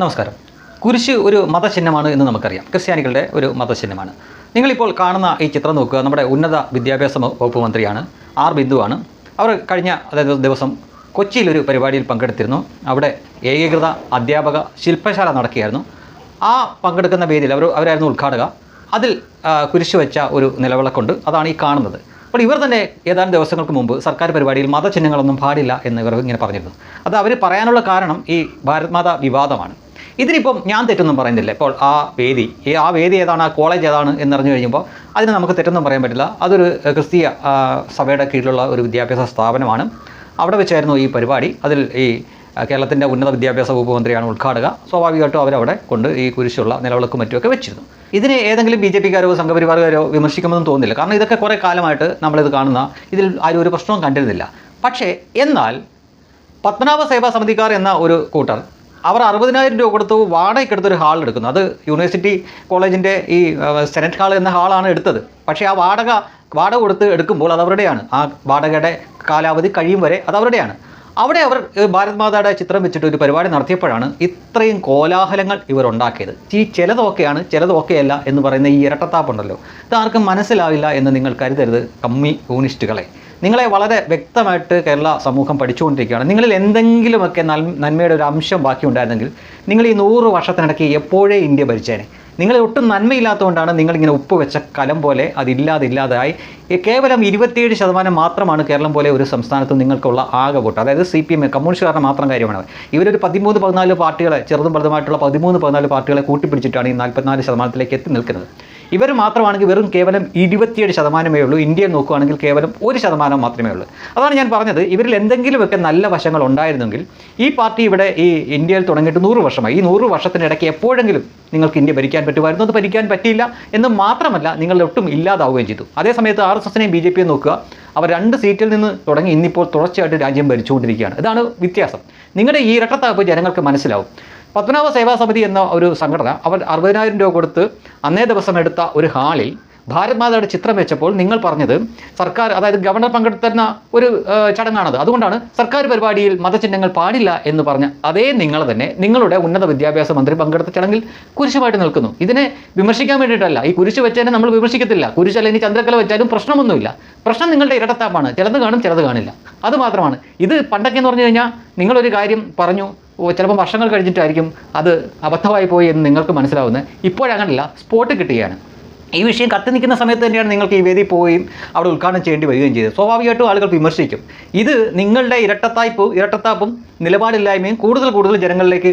നമസ്കാരം. കുരിശ് ഒരു മതചിഹ്നമാണ് എന്ന് നമുക്കറിയാം. ക്രിസ്ത്യാനികളുടെ ഒരു മതചിഹ്നമാണ്. നിങ്ങളിപ്പോൾ കാണുന്ന ഈ ചിത്രം നോക്കുക നമ്മുടെ ഉന്നത വിദ്യാഭ്യാസ വകുപ്പ് മന്ത്രിയാണ് ആർ ബിന്ദുവാണ് അവർ കഴിഞ്ഞ അതായത് ദിവസം കൊച്ചിയിലൊരു പരിപാടിയിൽ പങ്കെടുത്തിരുന്നു. അവിടെ ഏകീകൃത അധ്യാപക ശില്പശാല നടക്കുകയായിരുന്നു. ആ പങ്കെടുക്കുന്ന വേദിയിൽ അവർ അവരായിരുന്നു ഉദ്ഘാടക. അതിൽ കുരിശ് വെച്ച ഒരു നിലവിളക്കുണ്ട്. അതാണ് ഈ കാണുന്നത്. അപ്പോൾ ഇവർ തന്നെ ഏതാനും ദിവസങ്ങൾക്ക് മുമ്പ് സർക്കാർ പരിപാടിയിൽ മതചിഹ്നങ്ങളൊന്നും പാടില്ല എന്ന് ഇവർ ഇങ്ങനെ പറഞ്ഞിരുന്നു. അത് അവർ പറയാനുള്ള കാരണം ഈ ഭാരത് മാതാ വിവാദമാണ്. ഇതിനിപ്പം ഞാൻ തെറ്റൊന്നും പറയുന്നില്ല ഇപ്പോൾ ആ വേദി ആ വേദി ഏതാണ് ആ കോളേജ് ഏതാണ് എന്നറിഞ്ഞു കഴിയുമ്പോൾ അതിന് നമുക്ക് തെറ്റൊന്നും പറയാൻ പറ്റില്ല. അതൊരു ക്രിസ്തീയ സഭയുടെ കീഴിലുള്ള ഒരു വിദ്യാഭ്യാസ സ്ഥാപനമാണ്. അവിടെ വെച്ചായിരുന്നു ഈ പരിപാടി. അതിൽ ഈ കേരളത്തിന്റെ ഉന്നത വിദ്യാഭ്യാസ വകുപ്പ് മന്ത്രിയാണ് ഉദ്ഘാടക. സ്വാഭാവികമായിട്ടും അവരവിടെ കൊണ്ട് ഈ കുരിശുള്ള നിലവിളക്കും മറ്റുമൊക്കെ വെച്ചിരുന്നു. ഇതിനെ ഏതെങ്കിലും ബി ജെ പിക്കാരോ സംഘപരിവാറുകാരോ വിമർശിക്കുമെന്ന് തോന്നുന്നില്ല കാരണം ഇതൊക്കെ കുറേ കാലമായിട്ട് നമ്മളിത് കാണുന്ന ഇതിൽ ആരും ഒരു പ്രശ്നവും കണ്ടിരുന്നില്ല. പക്ഷേ എന്നാൽ പത്മനാഭ സേവാ സമിതിക്കാർ എന്ന ഒരു കൂട്ടർ അവർ അറുപതിനായിരം രൂപ കൊടുത്ത് വാടകയ്ക്ക് എടുത്തൊരു ഹാൾ എടുക്കുന്നു. അത് യൂണിവേഴ്സിറ്റി കോളേജിന്റെ ഈ സെനറ്റ് ഹാൾ എന്ന ഹാളാണ് എടുത്തത്. പക്ഷേ ആ വാടക വാടക കൊടുത്ത് എടുക്കുമ്പോൾ അത് അവരുടെയാണ്. ആ വാടകയുടെ കാലാവധി കഴിയും വരെ അത് അവരുടെയാണ്. അവിടെ അവർ ഭാരത് മാതായുടെ ചിത്രം വെച്ചിട്ട് ഒരു പരിപാടി നടത്തിയപ്പോഴാണ് ഇത്രയും കോലാഹലങ്ങൾ ഇവർ ഉണ്ടാക്കിയത്. ഈ ചിലതൊക്കെയാണ് ചിലതൊക്കെയല്ല എന്ന് പറയുന്ന ഈ ഇരട്ടത്താപ്പുണ്ടല്ലോ. ഇതാർക്കും മനസ്സിലാവില്ല എന്ന് നിങ്ങൾ കരുതരുത് കമ്മി യൂണിസ്റ്റുകളെ. നിങ്ങളെ വളരെ വ്യക്തമായിട്ട് കേരള സമൂഹം പഠിച്ചുകൊണ്ടിരിക്കുകയാണ്. നിങ്ങളിൽ എന്തെങ്കിലുമൊക്കെ നന്മയുടെ ഒരു അംശം ബാക്കി ഉണ്ടായിരുന്നെങ്കിൽ നിങ്ങൾ ഈ നൂറ് വർഷത്തിനിടയ്ക്ക് എപ്പോഴേ ഇന്ത്യ ഭരിച്ചേനെ? നിങ്ങൾ ഒട്ടും നന്മയില്ലാത്തതുകൊണ്ടാണ് നിങ്ങളിങ്ങനെ ഉപ്പ് വെച്ച കലം പോലെ അതില്ലാതെ ഇല്ലാതായി കേവലം ഇരുപത്തിയേഴ് ശതമാനം മാത്രമാണ് കേരളം പോലെ ഒരു സംസ്ഥാനത്ത് നിങ്ങൾക്കുള്ള ആകെ വോട്ട്. അതായത് സി പി എം കമ്മ്യൂണിസ്റ്റുകാരുടെ മാത്രം കാര്യമാണ്. ഇവരൊരു പതിമൂന്ന് പതിനാല് പാർട്ടികളെ ചെറുതും വലുതുമായിട്ടുള്ള പതിമൂന്ന് പതിനാല് പാർട്ടികളെ കൂട്ടിപ്പിടിച്ചിട്ടാണ് ഈ നാൽപ്പത്തിനാല് ശതമാനത്തിലേക്ക് എത്തി നിൽക്കുന്നത്. ഇവർ മാത്രമാണെങ്കിൽ വെറും കേവലം ഇരുപത്തിയേഴ് ശതമാനമേ ഉള്ളൂ. ഇന്ത്യയിൽ നോക്കുകയാണെങ്കിൽ കേവലം ഒരു ശതമാനം മാത്രമേ ഉള്ളൂ. അതാണ് ഞാൻ പറഞ്ഞത്. ഇവരിൽ എന്തെങ്കിലുമൊക്കെ നല്ല വശങ്ങൾ ഉണ്ടായിരുന്നെങ്കിൽ ഈ പാർട്ടി ഇവിടെ ഈ ഇന്ത്യയിൽ തുടങ്ങിയിട്ട് നൂറ് വർഷമായി. ഈ നൂറ് വർഷത്തിനിടയ്ക്ക് എപ്പോഴെങ്കിലും നിങ്ങൾക്ക് ഇന്ത്യ ഭരിക്കാൻ പറ്റുമായിരുന്നു അത് ഭരിക്കാൻ പറ്റിയില്ല എന്ന് മാത്രമല്ല നിങ്ങൾ ഒട്ടും ഇല്ലാതാവുകയും ചെയ്തു. അതേസമയത്ത് ആർ എസ് എസിനെയും ബി ജെ പിയും നോക്കുക. അവർ രണ്ട് സീറ്റിൽ നിന്ന് തുടങ്ങി ഇന്നിപ്പോൾ തുടർച്ചയായിട്ട് രാജ്യം ഭരിച്ചുകൊണ്ടിരിക്കുകയാണ്. ഇതാണ് വ്യത്യാസം. നിങ്ങളുടെ ഈ ഇരട്ടത്താപ്പ് ജനങ്ങൾക്ക് മനസ്സിലാവും. പത്മനാഭ സേവാ സമിതി എന്ന ഒരു സംഘടന അവർ അറുപതിനായിരം രൂപ കൊടുത്ത് അന്നേ ദിവസം എടുത്ത ഒരു ഹാളിൽ ഭാരത് മാതയുടെ ചിത്രം വെച്ചപ്പോൾ നിങ്ങൾ പറഞ്ഞത് സർക്കാർ അതായത് ഗവർണർ പങ്കെടുത്തിരുന്ന ഒരു ചടങ്ങാണത്. അതുകൊണ്ടാണ് സർക്കാർ പരിപാടിയിൽ മതചിഹ്നങ്ങൾ പാടില്ല എന്ന് പറഞ്ഞ അതേ നിങ്ങൾ തന്നെ നിങ്ങളുടെ ഉന്നത വിദ്യാഭ്യാസ മന്ത്രി പങ്കെടുത്ത ചടങ്ങിൽ കുരിശുമായിട്ട് നിൽക്കുന്നു. ഇതിനെ വിമർശിക്കാൻ വേണ്ടിയിട്ടല്ല. ഈ കുരിശ് വെച്ചതിനെ നമ്മൾ വിമർശിക്കത്തില്ല. കുരിശല്ല ഇനി ചന്ദ്രക്കല വെച്ചാലും പ്രശ്നമൊന്നുമില്ല. പ്രശ്നം നിങ്ങളുടെ ഇരട്ടത്താപ്പാണ് ചിലത് കാണും ചിലത് കാണില്ല. അത് മാത്രമാണ്. ഇത് പണ്ടൊക്കെ എന്ന് പറഞ്ഞു കഴിഞ്ഞാൽ നിങ്ങളൊരു കാര്യം പറഞ്ഞു ചിലപ്പോൾ വർഷങ്ങൾ കഴിഞ്ഞിട്ടായിരിക്കും അത് അബദ്ധമായി പോയി എന്ന് നിങ്ങൾക്ക് മനസ്സിലാവുന്നത്. ഇപ്പോഴങ്ങനല്ല സ്പോട്ട് കിട്ടുകയാണ്. ഈ വിഷയം കത്തി നിൽക്കുന്ന സമയത്ത് തന്നെയാണ് നിങ്ങൾക്ക് ഈ വേദി പോവുകയും അവിടെ ഉദ്ഘാടനം ചെയ്യേണ്ടി വരികയും ചെയ്തത്. സ്വാഭാവികമായിട്ടും ആളുകൾ വിമർശിക്കും. ഇത് നിങ്ങളുടെ ഇരട്ടത്തായ്പ് ഇരട്ടത്താപ്പും നിലപാടില്ലായ്മയും കൂടുതൽ കൂടുതൽ ജനങ്ങളിലേക്ക്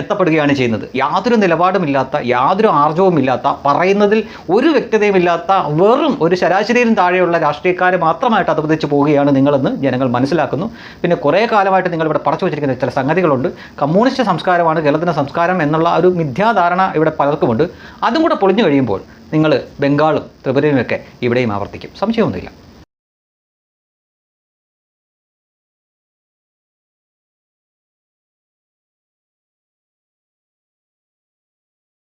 എത്തപ്പെടുകയാണ് ചെയ്യുന്നത്. യാതൊരു നിലപാടുമില്ലാത്ത യാതൊരു ആർജവുമില്ലാത്ത പറയുന്നതിൽ ഒരു വ്യക്തതയുമില്ലാത്ത വെറും ഒരു ശരാശരിയിലും താഴെയുള്ള രാഷ്ട്രീയക്കാരെ മാത്രമായിട്ട് അതപതിച്ച് പോവുകയാണ് നിങ്ങളെന്ന് ജനങ്ങൾ മനസ്സിലാക്കുന്നു. പിന്നെ കുറേ കാലമായിട്ട് നിങ്ങളിവിടെ പറച്ചു വച്ചിരിക്കുന്ന ചില സംഗതികളുണ്ട്. കമ്മ്യൂണിസ്റ്റ് സംസ്കാരമാണ് കേരളത്തിന്റെ സംസ്കാരം എന്നുള്ള ഒരു മിഥ്യാധാരണ ഇവിടെ പലർക്കുമുണ്ട്. അതും കൂടെ പൊളിഞ്ഞു കഴിയുമ്പോൾ നിങ്ങൾ ബംഗാളും ത്രിപുരയുമൊക്കെ ഇവിടെയും ആവർത്തിക്കും. സംശയമൊന്നുമില്ല.